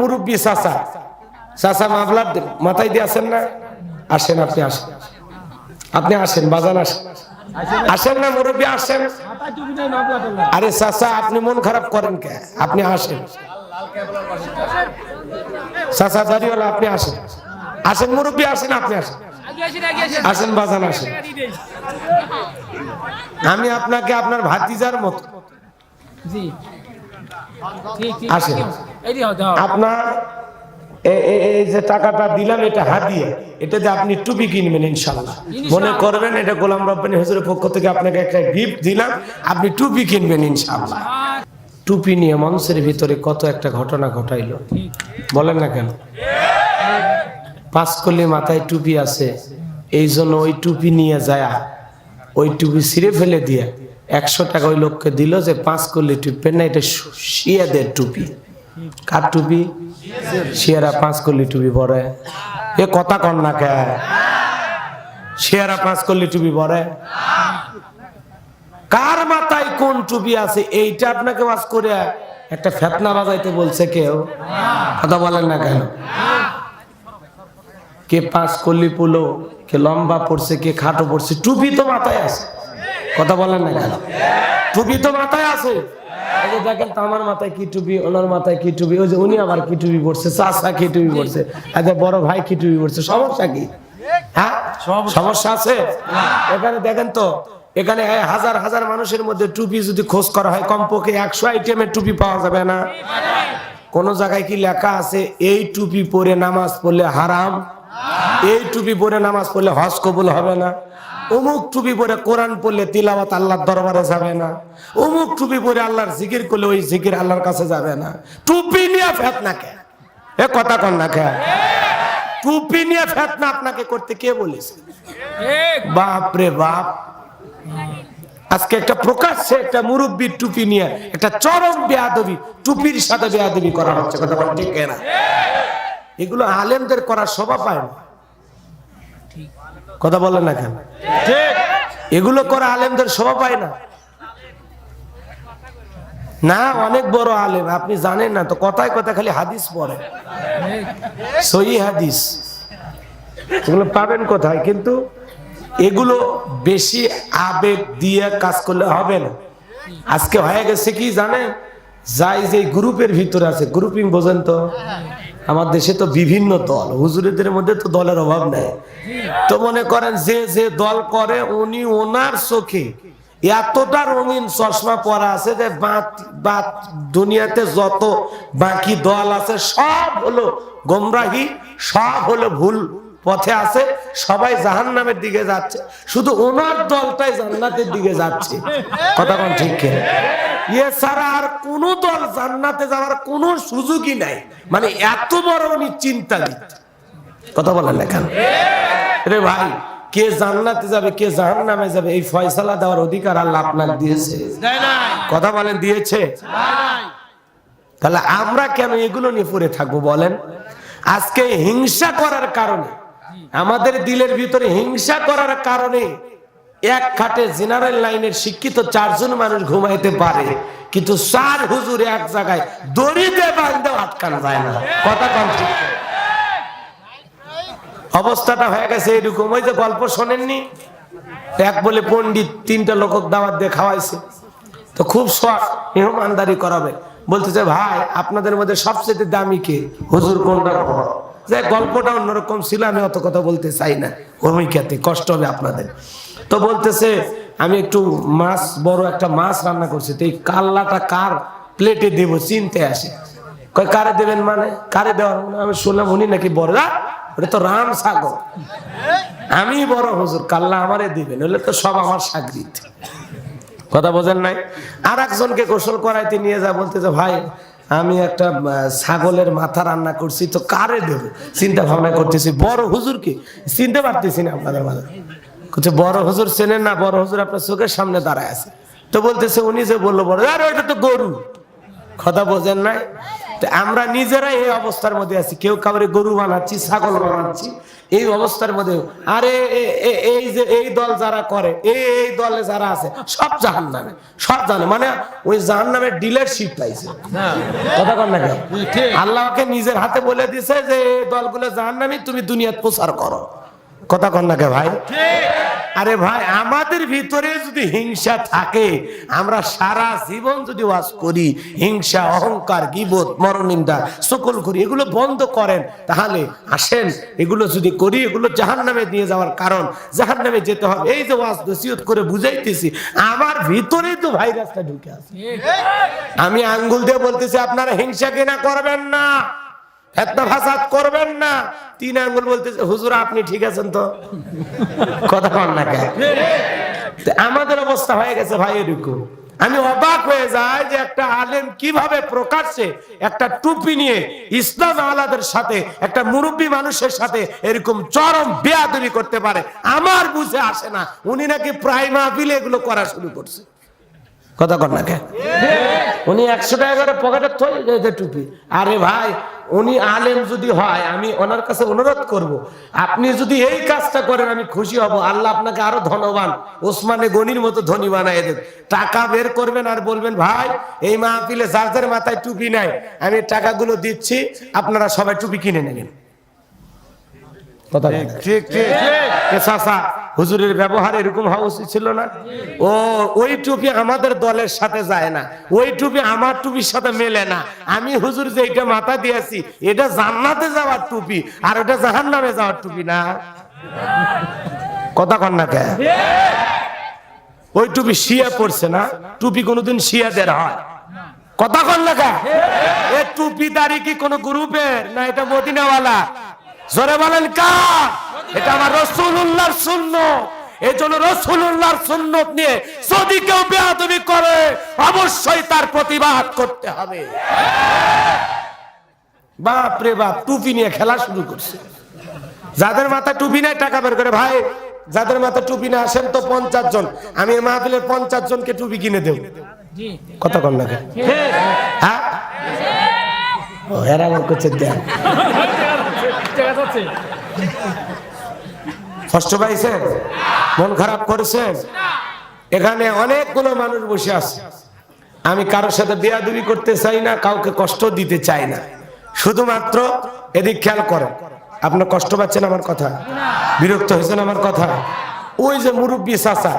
মুরব্বী চাচা। চাচা মামলার মাথায় দিয়ে আসেন না? আসেন আপনি আসেন। আপনি আসেন বাজান আসেন। আসেন না মুরব্বী আসেন। আরে চাচা আপনি মন খারাপ করেন কে? আপনি আসেন। চাচা দাঁড়িয়ে আপনি আসেন। আসেন মুরব্বী আসেন আপনি আসেন। আসেন বাজান আসেন। আমি আপনাকে আপনার ভাতিজার মতো। আসেন। আপনার এই যে টাকাটা দিলাম এটা এটাতে আপনি টুপি কিনবেন ইনশাল্লাহ মনে করবেন এটা গোলাম রব্বানি হুজুরের পক্ষ থেকে আপনাকে একটা গিফট দিলাম আপনি টুপি কিনবেন ইনশাল্লাহ টুপি নিয়ে মানুষের ভিতরে কত একটা ঘটনা ঘটাইলো। বলেন না কেন? পাঁচকলি মাথায় টুপি আছে এই জন্য ওই টুপি নিয়ে যায় ওই টুপি ছিঁড়ে ফেলে দিয়ে একশো টাকা ওই লোককে দিল যে পাঁচ কলি টুপি না এটা শিয়াদের টুপি। কার টুপি শিয়ারা পাঁচ কলি টুপি পরে। এ কথা কন না কে? শিয়ারা পাঁচ কলি টুপি পরে। কার মাথায় কোন টুপি আছে? এইটা আপনাকে বাস করে একটা ফেতনা বাজাইতে বলছে কেউ। কথা বলেন না কেন? কে পাঁচ কল্লি পুলো, কে লম্বা পড়ছে কে খাটো পড়ছে টুপি তো মাথায় আছে। কথা বলেন না কেন? টুপি তো মাথায় আছে। এই যে দেখেন তো আমার মাথায় কি টুপি ওনার মাথায় কি টুপি ওই যে উনি আবার কি টুপি পড়ছে চাষা কি টুপি পড়ছে বড় ভাই কি টুপি পড়ছে সমস্যা কি? হ্যাঁ? সমস্যা। আছে? এখানে দেখেন তো এখানে হাজার হাজার মানুষের মধ্যে টুপি যদি খোঁজ করা হয় কমপক্ষে একশো আইটেমের টুপি পাওয়া যাবে না। কোন জায়গায় কি লেখা আছে এই টুপি পরে নামাজ পড়লে হারাম এই টুপি পরে নামাজ পড়লে হজ কবুল হবে না। অমুক টুপি পরে কোরআন পড়লে তিলাওয়াত আল্লাহর দরবারে যাবে না। অমুক টুপি পরে আল্লাহর জিকির করলে ওই জিকির আল্লাহর কাছে যাবে না। টুপি নিয়ে ফেত না কে? এ কথা কন না কে? টুপি নিয়ে ফেতনা আপনাকে করতে কে বলেছে? বাপ রে বাপ। আজকে একটা প্রকাশ্যে একটা মুরব্বীর টুপি নিয়ে একটা চরম বেয়াদবি, টুপির সাথে বেয়াদবি করা হচ্ছে। কথা বলেন ঠিক না এগুলো আলেমদের করার শোভা পায় না। কথা বলেন না কেন? এগুলো করা আলেমদের শোভা পায় না। না অনেক বড় আলেম আপনি জানেন না তো কথায় কথা খালি হাদিস পড়ে। সহি হাদিস। এগুলো পাবেন কোথায়? কিন্তু এগুলো বেশি আবেগ দিয়ে কাজ করলে হবে না। আজকে হয়ে গেছে কি জানেন? যাই যে গ্রুপের ভিতরে আছে গ্রুপিং বোঝেন তো। আমার দেশে তো বিভিন্ন দল, হুজুরিদের মধ্যে তো দলের অভাব নেই। তো মনে করেন যে যে দল করে উনি ওনার চোখে এতটা রঙিন চশমা পরা আছে যে বাত- দুনিয়াতে যত বাকি দল আছে সব হলো গোমরাহি, সব হলো ভুল পথে আছে, সবাই জাহান নামের দিকে যাচ্ছে। শুধু ওনার দলটাই জান্নাতের দিকে যাচ্ছে। কথা কোন ঠিক ইয়ে আর কোন দল জান্নাতে যাওয়ার কোনো সুযোগই নাই। মানে এত বড় উনি চিন্তাবিদ কথা বলেন না কেন? রে ভাই কে জান্নাতে যাবে কে জাহান নামে যাবে এই ফয়সালা দেওয়ার অধিকার আল্লাহ আপনাকে দিয়েছে। কথা বলেন দিয়েছে? তাহলে আমরা কেন এগুলো নিয়ে পড়ে থাকব বলেন? আজকে হিংসা করার কারণে আমাদের দিলের ভিতরে হিংসা করার কারণে এক খাটে জেনারেল লাইনের শিক্ষিত চারজন মানুষ ঘুমাইতে পারে, কিন্তু চার হুজুর এক জায়গায় দড়িতে বাঁধতে আটকানো যায় না। কথা কম অবস্থাটা হয়ে গেছে এরকম। ওই যে গল্প শোনেননি? এক বলে পণ্ডিত তিনটা লোক দাওয়াত দিয়ে খাওয়াইছে। তো খুব শখ, মেহমানদারি করাবে। বলতেছে, ভাই, আপনাদের মধ্যে সবচেয়ে দামি কে? হুজুর কোনটা? যে গল্পটা অন্যরকম ছিল আমি অত কথা বলতে চাই না। ভূমিকাতে কষ্ট হবে আপনাদের। তো বলতেছে আমি একটু মাছ বড় একটা মাছ রান্না করছি তো এই কাল্লাটা কার প্লেটে দেবো? চিনতে আসে। কয় কারে দেবেন মানে? কারে দেওয়ার মানে আমি শুনলাম উনি নাকি বড় "আ, ওটা তো রাম সাগর। আমি বড় হুজুর কাল্লা আমারে দিবেন হলে তো সব আমার সাগরিত। কথা বোঝেন নাই? আর একজনকে গোসল করাইতে নিয়ে যা বলতে যে ভাই আমি একটা ছাগলের মাথা রান্না করছি, তো কারে দেবো? চিন্তা ভাবনা করতেছি, বড় হুজুরকে চিনতে পারতেছি না আপনাদের মাঝে। বলছে, বড় হুজুর চেনেন না, বড় হুজুর আপনার চোখের সামনে দাঁড়ায় আছে। তো বলতেছে, উনি যে বলল, বড়, আরে ওইটা তো গরু। কথা বোঝেন নাই? আমরা নিজেরাই এই অবস্থার মধ্যে আছি। কেউ কাউরে গরু বানাচ্ছি ছাগল বানাচ্ছি। এই অবস্থার মধ্যে আরে এই যে এই দল যারা করে এই এই দলে যারা আছে সব জাহান নামে সব জানে মানে ওই জাহান নামের ডিলারশিপ পাইছে কথা কর না আল্লাহকে নিজের হাতে বলে দিছে যে এই দলগুলো জাহান নামি তুমি দুনিয়াত প্রচার করো। কথা কর না কে ভাই? আরে ভাই আমাদের ভিতরে যদি হিংসা থাকে আমরা সারা জীবন যদি ওয়াজ করি হিংসা অহংকার গিবত মরনিন্দা সকল করি এগুলো বন্ধ করেন তাহলে আসেন এগুলো যদি করি এগুলো জাহান নামে দিয়ে যাওয়ার কারণ জাহান নামে যেতে হবে। এই যে ওয়াজ নসিহত করে বুঝাইতেছি আমার ভিতরেই তো ভাইরাসটা ঢুকে আছে। আমি আঙ্গুল দিয়ে বলতেছি আপনারা হিংসা কিনা করবেন না। ফেতনা ফাসাদ করবেন না। তিন আঙ্গুল বলতেছে, হুজুর, আপনি ঠিক আছেন তো? কথা কন না আমাদের অবস্থা হয়ে গেছে ভাই এরকম। আমি অবাক হয়ে যাই যে একটা আলেম কীভাবে প্রকাশ্যে একটা টুপি নিয়ে ইসলাম আলাদের সাথে, একটা মুরব্বী মানুষের সাথে এরকম চরম বেয়াদবি করতে পারে, আমার বুঝে আসে না। উনি নাকি প্রায় মাহফিলে এগুলো করা শুরু করছে। কথা কর না কেন? উনি একশো টাকা করে পকেটে থই টুপি। আরে ভাই উনি আলেম যদি হয় আমি ওনার কাছে অনুরোধ করব। আপনি যদি এই কাজটা করেন আমি খুশি হব। আল্লাহ আপনাকে আরও ধনবান। ওসমানে গনির মতো ধনী বানাই দেন। টাকা বের করবেন আর বলবেন ভাই এই মাহফিলে যার যার মাথায় টুপি নাই আমি টাকাগুলো দিচ্ছি আপনারা সবাই টুপি কিনে নেবেন। কথা বলেন। এ চাচা, হুজুরের ব্যবহার এরকম হওয়া উচিত ছিল না? ও, ওই টুপি আমাদের দলের সাথে যায় না। ওই টুপি আমার টুপির সাথে মেলে না। আমি হুজুর যে এটা মাথা দিয়েছি, এটা জান্নাতে যাওয়ার টুপি আর ওটা জাহান নামে যাওয়ার টুপি না। কথা কন না কে? ওই টুপি শিয়া পড়ছে না? টুপি কোনোদিন শিয়াদের হয়। কথা কন না কে? এ টুপি দাড়ি কি কোনো গ্রুপের? না, এটা মদিনাওয়ালা জোরে বলেন কার? এটা আমার রসুল্লাহর শূন্য এই জন্য রসুল্লাহর সুন্নত নিয়ে যদি কেউ বেয়াদবি করে, অবশ্যই তার প্রতিবাদ করতে হবে। বাপ রে বাপ, টুপি নিয়ে খেলা শুরু করছে। যাদের মাথা টুপি নাই, টাকা বের করে, ভাই, যাদের মাথা টুপি না, আসেন তো পঞ্চাশ জন। আমি মাহফিলের পঞ্চাশ জনকে টুপি কিনে দেব। কত না কেন? হ্যাঁ? করছে ঠিক আছে কষ্ট পাইছেন? মন খারাপ করেছেন? এখানে অনেকগুলো মানুষ বসে আছে। আমি কারোর সাথে বেয়াদবি করতে চাই না, কাউকে কষ্ট দিতে চাই না। শুধুমাত্র এদিক খেয়াল করেন। আপনার কষ্ট পাচ্ছেন আমার কথা? বিরক্ত হয়েছেন আমার কথা? ওই যে মুরব্বী চাচা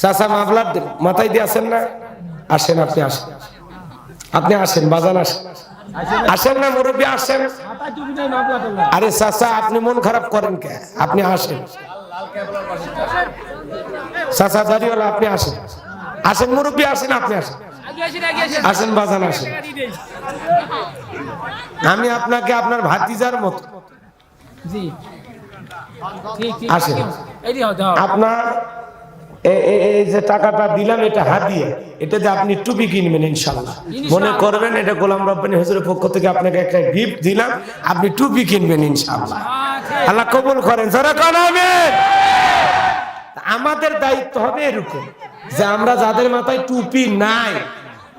চাচা মামলার মাথায় দিয়ে আসেন না? আসেন, আপনি আসেন। আপনি আসেন, বাজান আসেন। আসেন না মুরব্বী আসেন। আরে চাচা আপনি মন খারাপ করেন কে? আপনি আসেন। চাচা দাঁড়িয়ে আপনি আসেন। আসেন মুরব্বী আসেন আপনি আসেন। আসেন বাজান আসেন। আমি আপনাকে আপনার ভাতিজার মতো। আসেন। দিয়ে দাও আপনার এই যে টাকাটা দিলাম এটা হাতিয়ে এটাতে আপনি টুপি কিনবেন ইনশাল্লাহ মনে করবেন এটা গোলাম রব্বানি হুজুরের পক্ষ থেকে আপনাকে একটা গিফট দিলাম আপনি টুপি কিনবেন ইনশাল্লাহ আল্লাহ কবুল করেন যারা করাবেন আমাদের দায়িত্ব হবে এরকম যে আমরা যাদের মাথায় টুপি নাই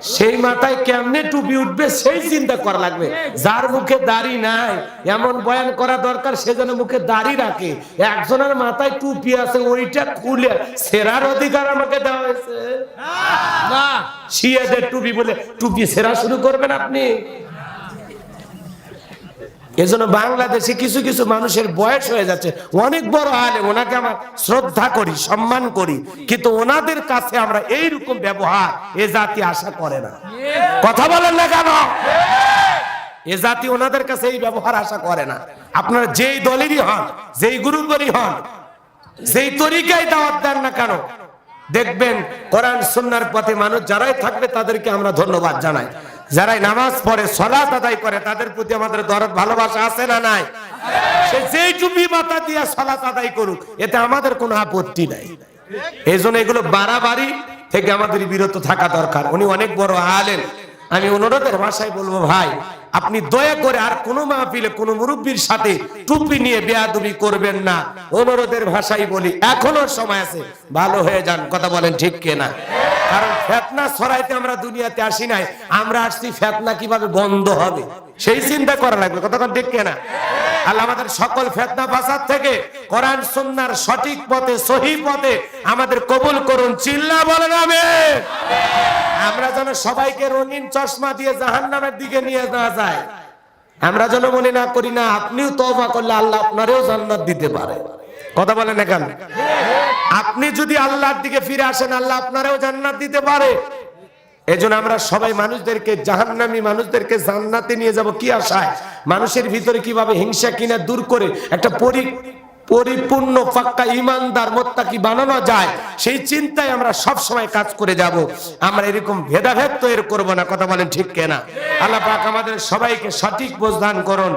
সেই মাথায় কেমনে টুপি উঠবে সেই চিন্তা করা লাগবে। যার মুখে দাড়ি নাই এমন বয়ান করা দরকার সে যেন মুখে দাড়ি রাখে। একজনের মাথায় টুপি আছে ওইটা খুলে সেরার অধিকার আমাকে দেওয়া হয়েছে। না। শিয়াদের টুপি বলে টুপি সেরা শুরু করবেন আপনি। এজন্য বাংলাদেশে কিছু কিছু মানুষের বয়স হয়ে যাচ্ছে। অনেক বড় আলে ওনাকে আমরা শ্রদ্ধা করি, সম্মান করি, কিন্তু ওনাদের কাছে আমরা এইরকম ব্যবহার এ জাতি আশা করে না। কথা বলেন না কেন? এ জাতি ওনাদের কাছে এই ব্যবহার আশা করে না। আপনারা যেই দলেরই হন, যেই গ্রুপেরই হন, যেই তরিকায় দাওয়াত দেন না কেন, দেখবেন কোরআন, সুন্নার পথে মানুষ যারাই থাকবে তাদেরকে আমরা ধন্যবাদ জানাই। যারাই নামাজ পড়ে সলাত আদায় করে, তাদের প্রতি আমাদের দরদ, ভালোবাসা আছে না নাই? সে যেই টুপি মাথা দিয়ে সলাত আদায় করুক, এতে আমাদের কোনো আপত্তি নাই। এই জন্য এগুলো বাড়াবাড়ি থেকে আমাদের বিরত থাকা দরকার। উনি অনেক বড় আলেন আমি অনুরোধের ভাষায় বলব, ভাই, আপনি দয়া করে আর কোন মাহফিলে কোন মুরব্বীর সাথে টুপি নিয়ে বেয়াদবি করবেন না। অনুরোধের ভাষাই বলি, এখনও সময় আছে। ভালো হয়ে যান, কথা বলেন ঠিক কিনা? কারণ ফেতনা ছড়াইতে আমরা দুনিয়াতে আসি নাই। আমরা আসছি, ফেতনা কীভাবে বন্ধ হবে? সেই চিন্তা করা লাগবে, কতক্ষণ ঠিক কেনা আল্লাহ আমাদের সকল ফেতনা ফাসাদ থেকে কোরআন সুন্নাহর সঠিক পথে, সহি পথে আমাদের কবুল করুন। চিল্লা বলেন, আমিন। আমরা যেন সবাইকে রঙিন চশমা দিয়ে জাহান্নামের দিকে নিয়ে না যায় আমরা যেন মনে না করি, না, আপনিও তওবা করলে আল্লাহ আপনারেও জান্নাত দিতে পারে। কথা বলেন এখানে আপনি যদি আল্লাহর দিকে ফিরে আসেন, আল্লাহ আপনারাও জান্নাত দিতে পারে। এজন্য আমরা সবাই মানুষদেরকে, জাহান্নামী মানুষদেরকে জান্নাতে নিয়ে যাব। কি আশায়? মানুষের ভিতরে কীভাবে হিংসা কিনা দূর করে একটা পরি, পরিপূর্ণ পাক্কা ইমানদার মোত্তাকি বানানো যায়, সেই চিন্তায় আমরা সব সময় কাজ করে যাব। আমরা এরকম ভেদাভেদ তো এর করব না, কথা বলেন ঠিক কেনা? আল্লাহ পাক আমাদের সবাইকে সঠিক বোঝদান করুন।